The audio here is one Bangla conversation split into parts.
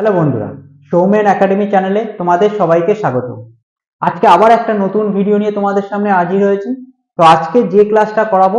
হ্যালো বন্ধুরা সৌমেন একাডেমি চ্যানেলে তোমাদের সবাইকে স্বাগত। আজকে আবার একটা নতুন ভিডিও নিয়ে তোমাদের সামনে হাজির হয়েছি। তো আজকে যে ক্লাসটা করাবো,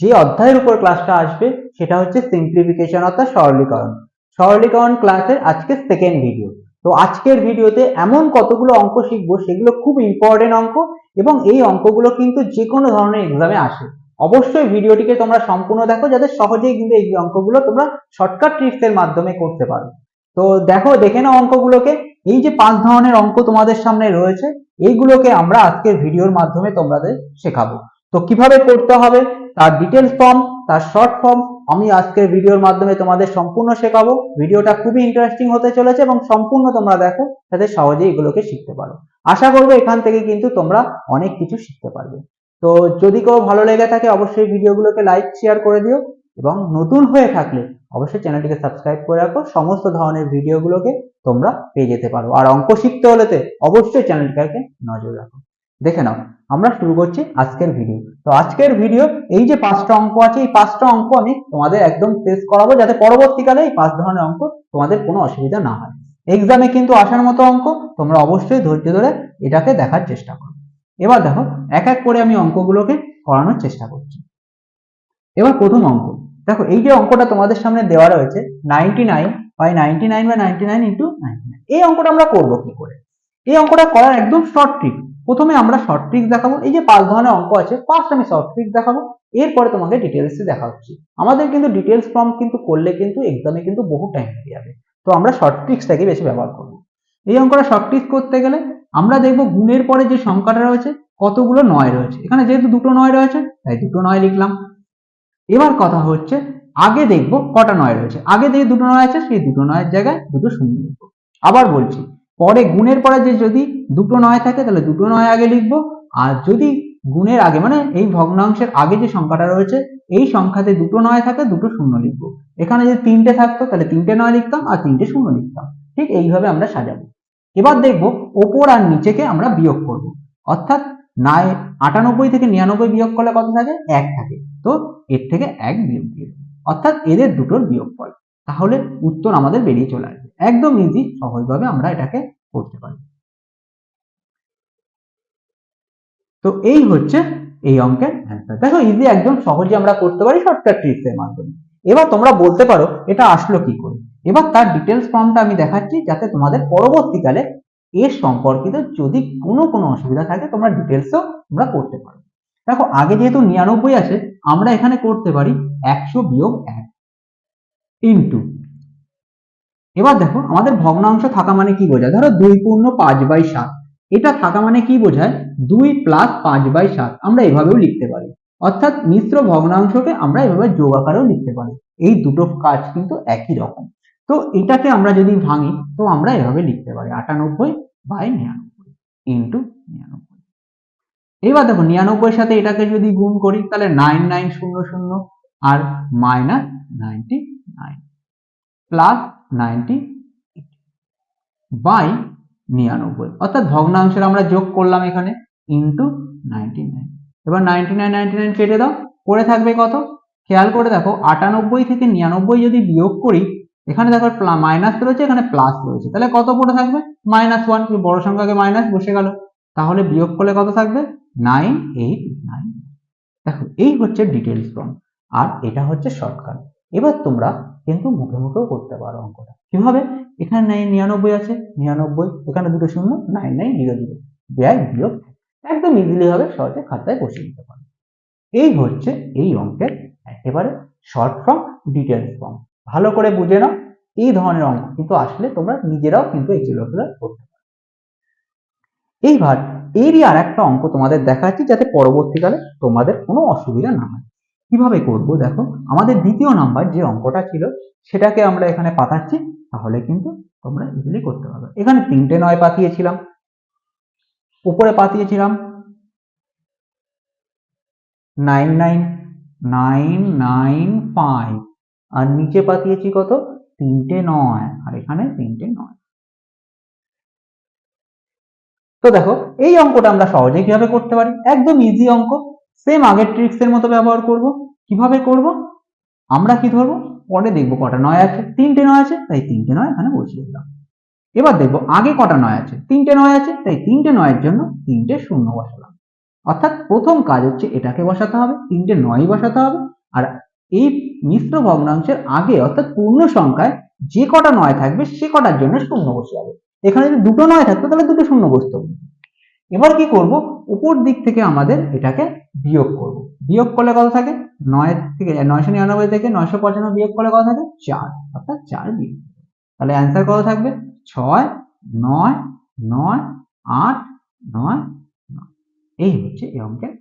যে অধ্যায়ের উপর ক্লাসটা আসবে, সেটা হচ্ছে সিম্পলিফিকেশন অর্থাৎ সরলীকরণ সরলীকরণ ক্লাসের আজকে সেকেন্ড ভিডিও তো আজকের ভিডিওতে এমন কতগুলো অঙ্ক শিখব, সেগুলো খুব ইম্পর্টেন্ট অঙ্ক এবং এই অঙ্কগুলো কিন্তু যে কোনো ধরনের এক্সামে আসে। অবশ্যই ভিডিওটিকে তোমরা সম্পূর্ণ দেখো, যাতে সহজেই কিন্তু এই অঙ্কগুলো তোমরা শর্টকাট ট্রিক্সের মাধ্যমে করতে পারো। তো দেখো, দেখে নাও অঙ্কগুলোকে। এই যে পাঁচ ধরনের অঙ্ক তোমাদের সামনে রয়েছে, এইগুলোকে আমরা আজকের ভিডিওর মাধ্যমে তোমাদের শেখাবো। তো কীভাবে করতে হবে, তার ডিটেলস ফর্ম তার শর্ট ফর্ম আমি আজকের ভিডিওর মাধ্যমে তোমাদের সম্পূর্ণ শেখাবো। ভিডিওটা খুবই ইন্টারেস্টিং হতে চলেছে এবং সম্পূর্ণ তোমরা দেখো, যাতে সহজেই এগুলোকে শিখতে পারো। আশা করব এখান থেকে কিন্তু তোমরা অনেক কিছু শিখতে পারবে। তো যদি কেউ ভালো লেগে থাকে, অবশ্যই ভিডিওগুলোকে লাইক শেয়ার করে দিও। এবং নতুন হয়ে থাকলে অবশ্যই চ্যানেলটিকে সাবস্ক্রাইব করে রাখো। সমস্ত ধরনের ভিডিওগুলোকে তোমরা পেয়ে যেতে পারো। আর অঙ্ক শিখতে হলেতে অবশ্যই চ্যানেলটাকে নজর রাখো। দেখে নাও, আমরা শুরু করছি আজকের ভিডিও। তো আজকের ভিডিও, এই যে পাঁচটা অঙ্ক আছে, এই পাঁচটা অঙ্ক আমি তোমাদের একদম টেস্ট করাবো যাতে পরবর্তীকালে এই পাঁচ ধরনের অঙ্ক তোমাদের কোনো অসুবিধা না হয়। এক্সামে কিন্তু আসার মতো অঙ্ক, তোমরা অবশ্যই ধৈর্য ধরে এটাকে দেখার চেষ্টা করো। এবার দেখো, এক এক করে আমি অঙ্কগুলোকে করানোর চেষ্টা করছি। এবার প্রথম অঙ্ক। দেখো, এই যে অঙ্কটা তোমাদের সামনে দেওয়া রয়েছে ninety nine by ninety nine by ninety nine into ninety nine এই অঙ্কটা আমরা করব কি করে? এই অঙ্কটা করার একদম শর্ট ট্রিক প্রথমে আমরা শর্ট ট্রিক দেখাবো। এই যে পাঁচ ধরনের অঙ্ক আছে ফার্স্ট আমি শর্ট ট্রিক দেখাবো। এরপরে তোমাকে ডিটেলস দেখা হচ্ছে। আমাদের কিন্তু ডিটেলস ফর্ম কিন্তু করলে কিন্তু এক্সামে কিন্তু বহু টাইম লেগে যাবে। তো আমরা শর্ট ট্রিক্সটাকে বেশি ব্যবহার করব। এই অঙ্কটা শর্ট ট্রিক করতে গেলে আমরা দেখব গুণের পরে যে সংখ্যাটা রয়েছে, কতগুলো নয় রয়েছে। এখানে যেহেতু দুটো নয় রয়েছে, তাই দুটো নয় লিখলাম। এবার কথা হচ্ছে, আগে দেখব কটা নয় রয়েছে। আগে যে দুটো নয় আছে, সেই দুটো নয়ের জায়গায় দুটো শূন্য লিখব। আবার বলছি, পরে গুণের পরে যে যদি দুটো নয় থাকে, তাহলে দুটো নয় আগে লিখব। আর যদি গুণের আগে মানে এই ভগ্নাংশের আগে যে সংখ্যাটা রয়েছে, এই সংখ্যাতে দুটো নয় থাকে, দুটো শূন্য লিখব। এখানে যদি তিনটে থাকতো, তাহলে তিনটে নয় লিখতাম আর তিনটে শূন্য লিখতাম। ঠিক এইভাবে আমরা সাজাবো। এবার দেখব ওপর আর নিচেকে আমরা বিয়োগ করব। অর্থাৎ নয় আটানব্বই থেকে নিরানব্বই বিয়োগ করলে কত থাকে? এক থাকে। তো এর থেকে এক বিয়োগ দিয়ে অর্থাৎ এদের দুটোর বিয়োগফল। তাহলে উত্তর আমাদের বেরিয়ে চলে আসবে। একদম ইজি সহজভাবে আমরা এটাকে করতে পারি। তো এই হচ্ছে এই অঙ্কের অ্যান্সার দেখো ইজি একদম সহজে আমরা করতে পারি শর্টকাট ট্রিক্স এর মাধ্যমে। এবার তোমরা বলতে পারো এটা আসলো কি করে। এবার তার ডিটেলস ফর্মটা আমি দেখাচ্ছি যাতে তোমাদের পরবর্তীকালে এর সম্পর্কিত যদি কোনো কোনো অসুবিধা থাকে তোমরা ডিটেলসও তোমরা করতে পারো। দেখো, আগে যেহেতু নিরানব্বই আছে, আমরা এখানে করতে পারি একশো বিয়োগ এক ইন্টু এবার দেখো, আমাদের ভগ্নাংশ থাকা মানে কি বোঝায়? ধরো দুই পূর্ণ পাঁচ বাই সাত। এটা থাকা মানে কি বোঝায়? দুই প্লাস পাঁচ বাই সাত। আমরা এভাবেও লিখতে পারি। অর্থাৎ মিশ্র ভগ্নাংশকে আমরা এভাবে যোগ আকারেও লিখতে পারি। এই দুটো কাজ কিন্তু একই রকম। তো এটাকে আমরা যদি ভাঙি, তো আমরা এভাবে লিখতে পারি। আটানব্বই বাই নিরানব্বই ইন্টু নিরানব্বই। এবার দেখো নিরানব্বই সাথে এটাকে যদি গুণ করি, তাহলে নাইন নাইন শূন্য শূন্য আর minus ninety nine plus ninety by নিরানব্বই। অর্থাৎ ভগ্নাংশের আমরা যোগ করলাম এখানে ইন্টু নাইনটি নাইন এবার নাইনটি নাইন নাইনটি নাইন কেটে দাও, পড়ে থাকবে কত? খেয়াল করে দেখো, আটানব্বই থেকে নিরানব্বই যদি বিয়োগ করি, এখানে দেখো মাইনাস রয়েছে, এখানে প্লাস রয়েছে। তাহলে কত পড়ে থাকবে? মাইনাস ওয়ান বড় সংখ্যাকে মাইনাস বসে গেল। তাহলে বিয়োগ করলে কত থাকবে? Nine eight nine. দেখো, এই হচ্ছে ডিটেলস ফর্ম আর এটা হচ্ছে শর্টকাট এবার তোমরা কিন্তু মুখে মুখেও করতে পারো অঙ্কটা। কীভাবে? এখানে নাইন নিরানব্বই আছে, নিরানব্বই, এখানে দুটো শূন্য নাইন নাইন জিরো জিরো ব্যয় বিয়োগ। একদম ইজিলি হবে সহজে খাতায় বসিয়ে দিতে পারো। এই হচ্ছে এই অঙ্কের একেবারে শর্ট ফর্ম ডিটেলস ফর্ম ভালো করে বুঝে নাও, এই ধরনের অঙ্ক কিন্তু আসলে তোমরা নিজেরাও কিন্তু এই এগুলো করতে পারো। এইবার এরই আর একটা অঙ্ক তোমাদের দেখাচ্ছি যাতে পরবর্তীকালে তোমাদের কোনো অসুবিধা না হয়। কীভাবে করব দেখো? আমাদের দ্বিতীয় নাম্বার যে অঙ্কটা ছিল, সেটাকে আমরা এখানে পাতাচ্ছি, তাহলে কিন্তু তোমরা ইজিলি করতে পারবে। এখানে তিনটে নয় পাতিয়েছিলাম। উপরে পাতিয়েছিলাম। Nine nine nine nine five. আর নিচে পাতিয়েছি কত? তিনটে নয়। আর এখানে তিনটে নয়। তো দেখো, এই অঙ্কটা আমরা সহজে কীভাবে করতে পারি? একদম ইজি অঙ্ক সেম আগের ট্রিক্স এর মতো ব্যবহার করব। কীভাবে করব? আমরা কি ধরবো? পরে দেখব কটা নয় আছে। তিনটে নয় আছে, তাই তিনটে নয় এখানে বসিয়ে দিলাম। এবার দেখব আগে কটা নয় আছে। তিনটে নয় আছে, তাই তিনটে নয়ের জন্য তিনটে শূন্য বসালাম। অর্থাৎ প্রথম কাজ হচ্ছে এটাকে বসাতে হবে, তিনটে নয় বসাতে হবে। আর এই মিশ্র ভগ্নাংশের আগে অর্থাৎ পূর্ণ সংখ্যায় যে কটা নয় থাকবে, সে কটার জন্য শূন্য বসে যাবে এখানে যদি দুটো নয় থাকতো, তাহলে দুটো শূন্য বসতে। এবার কি করব? উপর দিক থেকে আমাদের এটাকে বিয়োগ করব। বিয়োগ করলে কত থাকে? নয় থেকে, নয়শো নিরানব্বই থেকে নয়শো পঁচানব্বই বিয়োগ করলে কত থাকে? চার। অর্থাৎ চার বিয়োগ তাহলে অ্যান্সার কত থাকবে? ছয়, নয় নয়, আট, নয় নয়। এই হচ্ছে এই অঙ্কের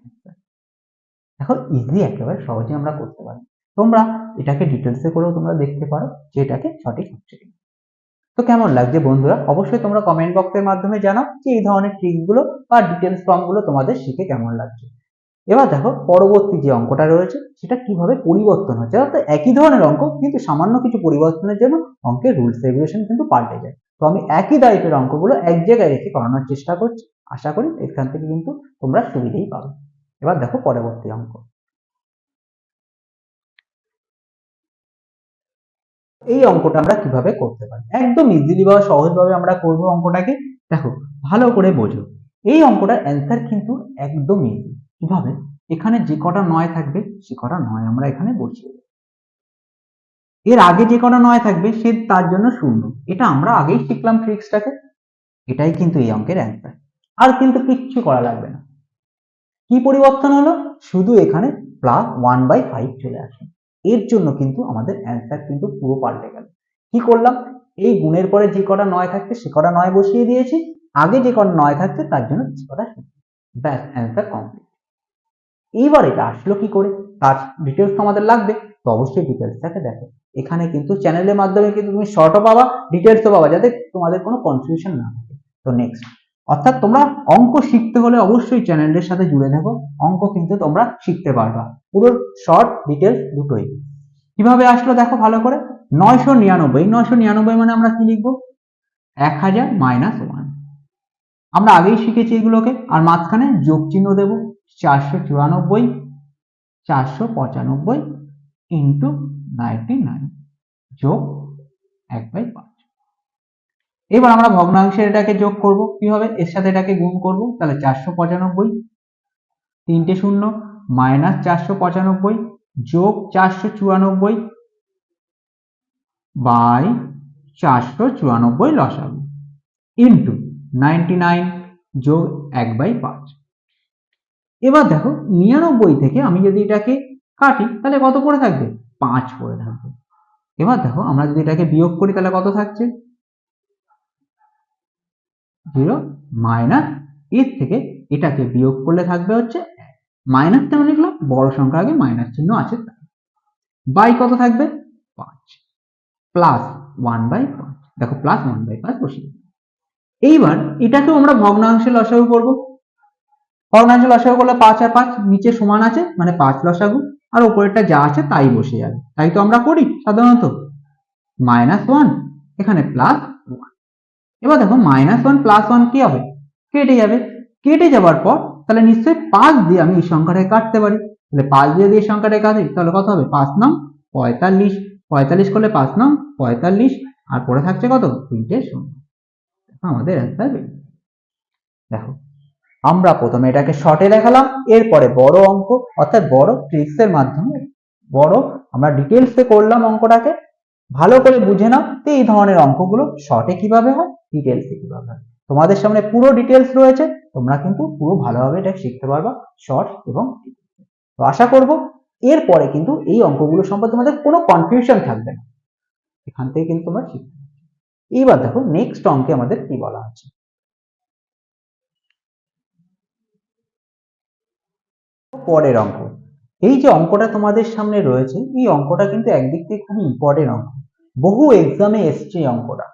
এখন ইজি একেবারে সহজে আমরা করতে পারি। তোমরা এটাকে ডিটেলসে করেও তোমরা দেখতে পারো যে এটাকে সঠিক হচ্ছে তো কেমন লাগছে বন্ধুরা? অবশ্যই তোমরা কমেন্ট বক্সের মাধ্যমে জানাও যে এই ধরনের ট্রিকগুলো বা ডিটেলস ফর্মগুলো তোমাদের শিখে কেমন লাগছে। এবার দেখো পরবর্তী যে অঙ্কটা রয়েছে, সেটা কীভাবে পরিবর্তন হচ্ছে? অর্থাৎ একই ধরনের অঙ্ক, কিন্তু সামান্য কিছু পরিবর্তনের জন্য অঙ্কের রুলস রেগুলেশন কিন্তু পাল্টে যায়। তো আমি একই দায়িত্বের অঙ্কগুলো এক জায়গায় রেখে করানোর চেষ্টা করছি। আশা করি এখান থেকে কিন্তু তোমরা সুবিধেই পাবে। এবার দেখো পরবর্তী অঙ্ক। এই অঙ্কটা আমরা কীভাবে করতে পারি? একদম ইজিলি বা সহজভাবে আমরা করব অঙ্কটাকে। দেখো, ভালো করে বোঝো। এই অঙ্কটার অ্যান্সার কিন্তু একদম ইজি কীভাবে? এখানে যে কটা নয় থাকবে, সে কটা নয় আমরা এখানে বসিয়ে দেব। এর আগে যে কটা নয় থাকবে, সে তার জন্য শূন্য। এটা আমরা আগেই শিখলাম ট্রিক্সটাকে এটাই কিন্তু এই অঙ্কের অ্যান্সার আর কিন্তু কিচ্ছু করা লাগবে না। কি পরিবর্তন হলো? শুধু এখানে প্লাস ওয়ান বাই ফাইভ চলে আসে। এর জন্য কিন্তু আমাদের অ্যান্সার কিন্তু পুরো পাল্টে গেল। কি করলাম? এই গুণের পরে যে কটা নয় থাকছে, সে কটা নয় বসিয়ে দিয়েছি। আগে যে কটা নয় থাকছে, তার জন্য সে কটা ব্যাস অ্যান্সার কমপ্লিট এইবার এটা আসলো কি করে? তার ডিটেলস তো আমাদের লাগবে। তো অবশ্যই ডিটেলসটাকে দেখো। এখানে কিন্তু চ্যানেলের মাধ্যমে কিন্তু তুমি শর্টও পাবা ডিটেলসও পাবা, যাতে তোমাদের কোনো কনফিউশন না থাকে। তো নেক্সট অর্থাৎ তোমরা অঙ্ক শিখতে হলে অবশ্যই চ্যানেলের সাথে জুড়ে থাকো। অঙ্ক কিন্তু তোমরা শিখতে পারবা। পুরো শর্ট ডিটেলস দুটোই। কীভাবে আসলো দেখো ভালো করে? নয়শো নিরানব্বই। নয়শো নিরানব্বই মানে আমরা কি লিখব? এক হাজার মাইনাস ওয়ান আমরা আগেই শিখেছি এগুলোকে। আর মাঝখানে যোগ চিহ্ন দেব। চারশো চুরানব্বই, চারশো পঁচানব্বই ইন্টু নাইনটি নাইন যোগ এক বাই পাঁচ। এবার আমরা ভগ্নাংশের এটাকে যোগ করব, কি হবে? এর সাথে এটাকে গুণ করব, তাহলে চারশো পঁচানব্বই তিনটে শূন্য মাইনাস চারশো পঁচানব্বই যোগ চারশো চুরানব্বই বাই চারশো চুরানব্বই লসাগু ইন্টু নাইনটি নাইন যোগ এক বাই পাঁচ। এবার দেখো, নিরানব্বই থেকে আমি যদি এটাকে কাটি, তাহলে কত পড়ে থাকবে? পাঁচ পড়ে থাকবে। এবার দেখো, আমরা যদি এটাকে বিয়োগ করি, তাহলে কত থাকছে? মাইনাস এর থেকে এটাকে বিয়োগ করলে থাকবে হচ্ছে মাইনাস কেন লিখলাম, বড় সংখ্যা আগে মাইনাস চিহ্ন আছে বাই কত থাকবে? পাঁচ। প্লাস ওয়ান বাই পাঁচ। দেখো প্লাস ওয়ান বাই পাঁচ বসিয়ে এইবার এটাকেও আমরা ভগ্নাংশে লসাগু করব। ভগ্নাংশে লসাগু করলে পাঁচ আর পাঁচ নিচে সমান আছে মানে পাঁচ লসাগু। আর উপরেরটা যা আছে তাই বসে যাবে। তাই তো আমরা করি সাধারণত। মাইনাস ওয়ান এখানে প্লাস এবার দেখো মাইনাস ওয়ান প্লাস ওয়ান কি হবে? কেটে যাবে। কেটে যাওয়ার পর তাহলে নিশ্চয়ই পাঁচ দিয়ে আমি এই সংখ্যাটাকে কাটতে পারি। তাহলে পাঁচ দিয়ে দিয়ে সংখ্যাটাকে কাটি। তাহলে কত হবে? পাঁচ নং পঁয়তাল্লিশ। পঁয়তাল্লিশ করলে পাঁচ নং পঁয়তাল্লিশ। আর পরে থাকছে কত? তিনটে শূন্য। আমাদের অ্যান্সার দেখো, আমরা প্রথমে এটাকে শর্টে দেখালাম। এরপরে বড় অঙ্ক, অর্থাৎ বড় ট্রিক্স এর মাধ্যমে, বড় আমরা ডিটেলসে করলাম অঙ্কটাকে। ভালো করে বুঝে নাও এই ধরনের অঙ্কগুলো শর্টে কীভাবে হয়। ডিটেলসে কীভাবে হয় তোমাদের সামনে পুরো ডিটেলস রয়েছে, তোমরা কিন্তু পুরো ভালোভাবে এটা শিখতে পারবা শর্ট এবং তো আশা করব এরপরে কিন্তু এই অঙ্কগুলো সম্পর্কে তোমাদের কোনো কনফিউশন থাকবে না। এখান থেকে কিন্তু তোমরা শিখতে এইবার দেখো নেক্সট অঙ্কে আমাদের কি বলা আছে? পরের অঙ্ক। এই যে অঙ্কটা তোমাদের সামনে রয়েছে, এই অঙ্কটা কিন্তু একদিক থেকে খুবই ইম্পর্টেন্ট অঙ্ক। বহু এক্সামে এসছে এই অঙ্কটা।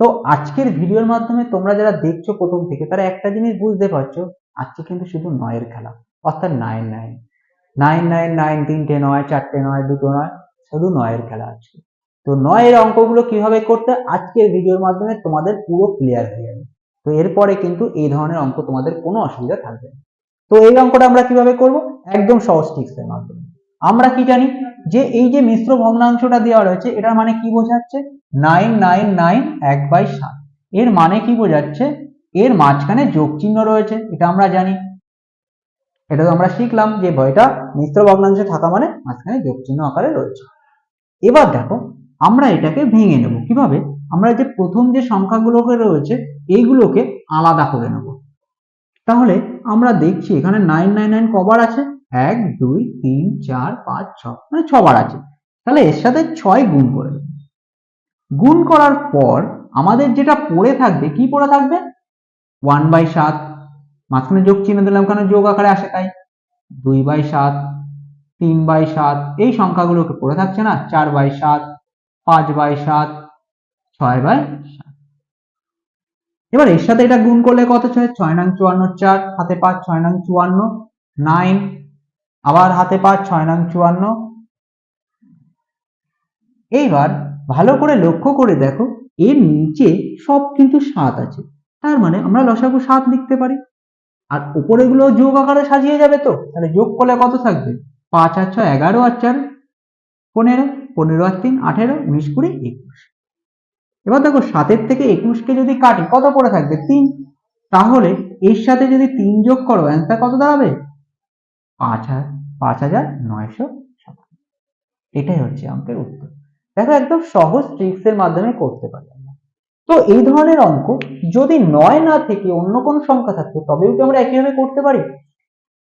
তো আজকের ভিডিওর মাধ্যমে তোমরা যারা দেখছ প্রথম থেকে, তারা একটা জিনিস বুঝতে পারছ, আজকে কিন্তু শুধু নয়ের খেলা, অর্থাৎ nine nine nine nine nine তিনটে নয়, চারটে নয়, দুটো নয়, শুধু নয়ের খেলা আজকে। তো নয়ের অঙ্কগুলো কীভাবে করতে, আজকের ভিডিওর মাধ্যমে তোমাদের পুরো ক্লিয়ার হয়ে যাবে। তো এরপরে কিন্তু এই ধরনের অঙ্ক তোমাদের কোনো অসুবিধা থাকবে না। তো এই অঙ্কটা আমরা কীভাবে করব? একদম সহজ টিক্সের মাধ্যমে। আমরা কি জানি? যে এই যে মিশ্র ভগ্নাংশটা দেওয়া রয়েছে, এটার মানে কি বোঝাচ্ছে? নাইন নাইন নাইন এক বাই সাত। এর মানে কি বোঝাচ্ছে? এর মাঝখানে যোগ চিহ্ন রয়েছে, এটা আমরা জানি। এটা তো আমরা শিখলাম যে ভয়টা মিশ্র ভগ্নাংশে থাকা মানে মাঝখানে যোগ চিহ্ন আকারে রয়েছে। এবার দেখো, আমরা এটাকে ভেঙে নেব। কীভাবে? আমরা যে প্রথম যে সংখ্যাগুলোকে রয়েছে, এইগুলোকে আলাদা করে নেব। তাহলে আমরা দেখছি এখানে নাইন নাইন নাইন কবার আছে এক, দুই, তিন, চার, পাঁচ, ছ মানে ছবার আছে। তাহলে এর সাথে ছয় গুণ করে গুণ করার পর আমাদের যেটা পড়ে থাকবে, কি পড়ে থাকবে? ওয়ান বাই সাত। মাঝখানে যোগ চিহ্ন দিলাম কেন? যোগ আকারে আসে তাই। দুই বাই সাত, তিন বাই সাত। এই সংখ্যাগুলোকে পড়ে থাকছে না? চার বাই সাত, পাঁচ বাই সাত, ছয় বাই সাত। এবার এর সাথে এটা গুণ করলে কত ছয়? ছয় নং চুয়ান্ন চার হাতে পাঁচ, ছয় নং চুয়ান্ন, নাইন আবার হাতে পাঁচ, ছয় নং চুয়ান্ন। এইবার ভালো করে লক্ষ্য করে দেখো, এর নিচে সব কিন্তু সাত আছে। তার মানে আমরা লসাগু সাত লিখতে পারি। আর উপরে গুলো যোগ আকারে সাজিয়ে যাবে তো? তাহলে যোগ করলে কত থাকবে? পাঁচ আর ছয়, এগারো আর চার, পনেরো পনেরো আর তিন, আঠেরো, উনিশ, কুড়ি, একুশ। এবার দেখো, সাতের থেকে একুশকে যদি কাটি, কত পড়ে থাকবে? তিন। তাহলে এর সাথে যদি তিন যোগ করো অ্যান্সার কত দাঁড়াবে? পাঁচ হাজার পাঁচ হাজার নয়শো সাতান্ন এটাই হচ্ছে অঙ্কের উত্তর। দেখো, একদম সহজ ট্রিক্স এর মাধ্যমে করতে পারি তো এই ধরনের অঙ্ক যদি নয় না থেকে অন্য কোনো সংখ্যা থাকতো তবেও কি আমরা একইভাবে করতে পারি?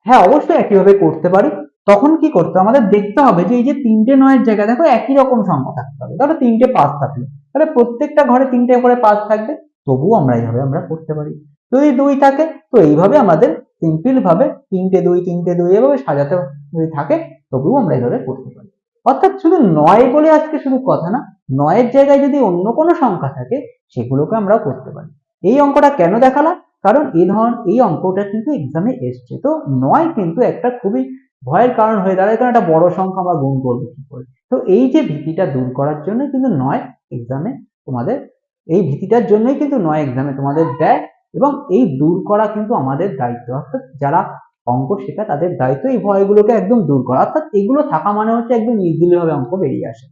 হ্যাঁ অবশ্যই একইভাবে করতে পারি। তখন কি করতে? আমাদের দেখতে হবে যে এই যে তিনটে নয়ের জায়গায় দেখো একই রকম সংখ্যা থাকতে হবে। ধরো তিনটে পাঁচ থাকল। তাহলে প্রত্যেকটা ঘরে তিনটে করে পাঁচ থাকবে, তবুও আমরা এইভাবে আমরা করতে পারি। যদি দুই থাকে, তো এইভাবে আমাদের সিম্পল ভাবে তিনটে দুই তিনটে দুই এভাবে সাজাতে যদি থাকে, তবুও আমরা এভাবে করতে পারি। অর্থাৎ শুধু নয় বলে আজকে শুধু কথা না, নয়ের জায়গায় যদি অন্য কোনো সংখ্যা থাকে, সেগুলোকে আমরা করতে পারি। এই অঙ্কটা কেন দেখালাম? কারণ এই ধরন, এই অঙ্কটা কিন্তু এক্সামে এসছে। তো নয় কিন্তু একটা খুবই ভয়ের কারণ হয়ে দাঁড়ায়, কারণ একটা বড় সংখ্যা আমরা গুণ করব কি করে? তো এই যে ভীতিটা দূর করার জন্য কিন্তু নয় এক্সামে তোমাদের, এই ভীতিটার জন্যই কিন্তু নয় এক্সামে তোমাদের দেয়। এবং এই দূর করা কিন্তু আমাদের দায়িত্ব। অর্থাৎ যারা অঙ্ক শেখা তাদের দায়িত্ব এই ভয়গুলোকে একদম দূর করা। অর্থাৎ এগুলো থাকা মানে হচ্ছে একদম ইজিলি ভাবে অঙ্ক বেরিয়ে আসে।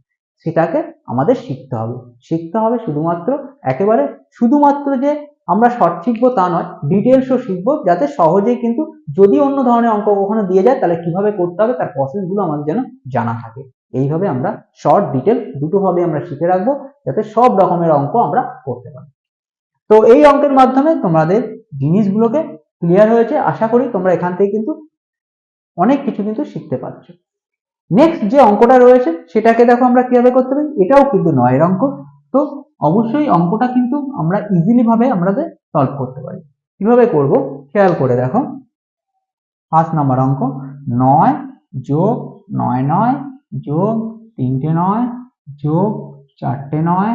সেটাকে আমাদের শিখতে হবে। শিখতে হবে শুধুমাত্র একেবারে শুধুমাত্র যে আমরা শর্ট শিখব তা নয় ডিটেলসও শিখব যাতে সহজেই কিন্তু যদি অন্য ধরনের অঙ্ক কখনো দিয়ে যায় তাহলে কীভাবে করতে হবে তার প্রসেসগুলো আমাদের যেন জানা থাকে। এইভাবে আমরা শর্ট ডিটেল দুটো ভাবে আমরা শিখে রাখব যাতে সব রকমের অঙ্ক আমরা করতে পারি। তো এই অঙ্কের মাধ্যমে তোমাদের জিনিসগুলোকে ক্লিয়ার হয়েছে। আশা করি তোমরা এখান থেকে কিন্তু অনেক কিছু কিন্তু শিখতে পারছ। নেক্সট যে অঙ্কটা রয়েছে, সেটাকে দেখো আমরা কীভাবে করতে পারি। এটাও কিন্তু নয়ের অঙ্ক। তো অবশ্যই অঙ্কটা কিন্তু আমরা ইজিলি ভাবে আমাদের সলভ করতে পারি। কীভাবে করব? খেয়াল করে দেখো। পাঁচ নম্বর অঙ্ক। নয় যোগ নয় নয় যোগ তিনটে নয় যোগ চারটে নয়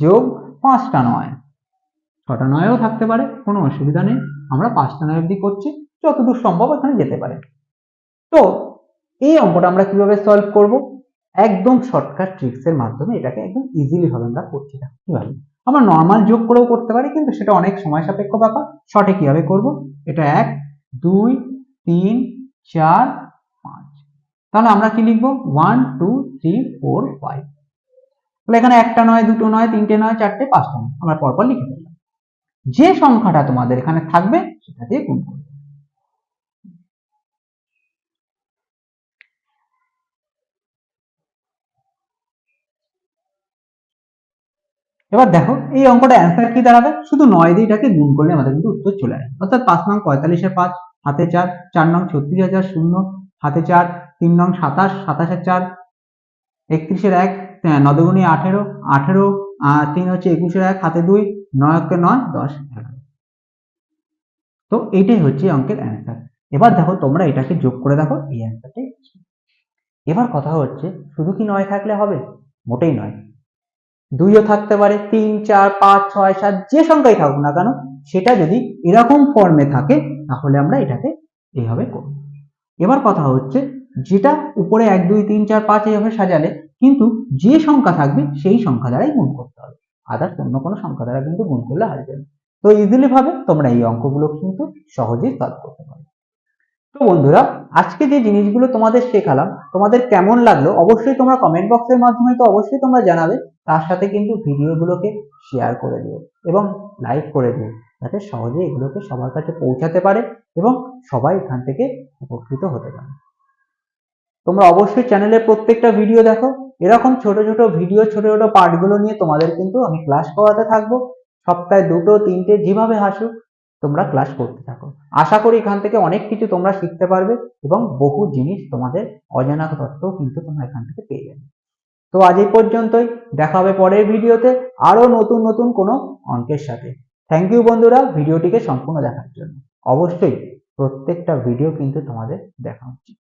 যোগ পাঁচটা নয়। ছটা নয়ও থাকতে পারে, কোনো অসুবিধা নেই। আমরা পাঁচটা নয় অবধি করছি, যতদূর সম্ভব এখানে যেতে পারে। তো, এই অঙ্কটা আমরা কীভাবে সলভ করব? একদম শর্টকাট ট্রিক্স এর মাধ্যমে এটাকে একদম ইজিলি ভাবে আমরা করছি। কীভাবে আমরা নর্মাল যোগ করেও করতে পারি, কিন্তু সেটা অনেক সময় সাপেক্ষ ব্যাপার। শর্টে কীভাবে করব? এটা এক, দুই, তিন, চার, পাঁচ। তাহলে আমরা কি লিখব? One two three four five তাহলে এখানে একটা নয়, দুটো নয়, তিনটে নয়, চারটে, পাঁচটা নয়। আমরা পরপর লিখে ফেললাম। যে সংখ্যাটা তোমাদের এখানে থাকবে, সেটা দিয়ে গুণ করবে এবার দেখো, এই অঙ্কটা অ্যান্সার কি দাঁড়াবে? শুধু নয় দিয়ে এটাকে গুণ করলে আমাদের কিন্তু উত্তর চলে আসবে। অর্থাৎ পাঁচ নং পঁয়তাল্লিশে পাঁচ হাতে চার চার নং ছত্রিশ হাজার শূন্য হাতে চার, তিন নং সাতাশ সাতাশের চার, একত্রিশের এক নদগুণি আঠেরো আঠেরো তিন হচ্ছে একুশের এক হাতে দুই নয়কে নয়, দশ এগারো। তো এইটাই হচ্ছে অঙ্কের অ্যান্সার এবার দেখো তোমরা এটাকে যোগ করে দেখো, এই অ্যান্সারটাই এবার কথা হচ্ছে, শুধু কি নয় থাকলে হবে? মোটেই নয়। দুইও থাকতে পারে, তিন, চার, পাঁচ, ছয়, সাত, যে সংখ্যাই থাকুক না কেন, সেটা যদি এরকম ফর্মে থাকে, তাহলে আমরা এটাকে এইভাবে করব। এবার কথা হচ্ছে, যেটা উপরে এক, দুই, তিন, চার, পাঁচ এইভাবে সাজালে কিন্তু যে সংখ্যা থাকবে সেই সংখ্যা দ্বারাই গুণ করতে হবে। আদার্স অন্য কোনো সংখ্যা দ্বারা কিন্তু গুণ করলে আসবে না। তো ইজিলি ভাবে তোমরা এই অঙ্কগুলো কিন্তু সহজেই সলভ করতে পারো তো বন্ধুরা, আজকে যে জিনিসগুলো তোমাদের শেখালাম, তোমাদের কেমন লাগল অবশ্যই তোমরা কমেন্ট বক্সের মাধ্যমে তো অবশ্যই তোমরা জানাবে। তার সাথে কিন্তু ভিডিওগুলোকে শেয়ার করে দিও এবং লাইক করে দিও, যাতে সহজে এগুলোকে সবার কাছে পৌঁছাতে পারে এবং সবাই এখান থেকে উপকৃত হতে পারে। তোমরা অবশ্যই চ্যানেলের প্রত্যেকটা ভিডিও দেখো। এরকম ছোট ছোট ভিডিও ছোট ছোট পার্টগুলো নিয়ে তোমাদের কিন্তু আমি ক্লাস করাতে থাকব। সপ্তাহে দুটো, তিনটে, যেভাবে হাসুক, তোমরা ক্লাস করতে থাকো। আশা করি এখান থেকে অনেক কিছু তোমরা শিখতে পারবে এবং বহু জিনিস তোমাদের অজানা তথ্যও কিন্তু তোমরা এখান থেকে পেয়ে যাবে। তো আজ এই পর্যন্তই। দেখা হবে পরের ভিডিওতে আরও নতুন নতুন কোনো অঙ্কের সাথে। থ্যাংক ইউ বন্ধুরা ভিডিওটিকে সম্পূর্ণ দেখার জন্য। অবশ্যই প্রত্যেকটা ভিডিও কিন্তু তোমাদের দেখা উচিত।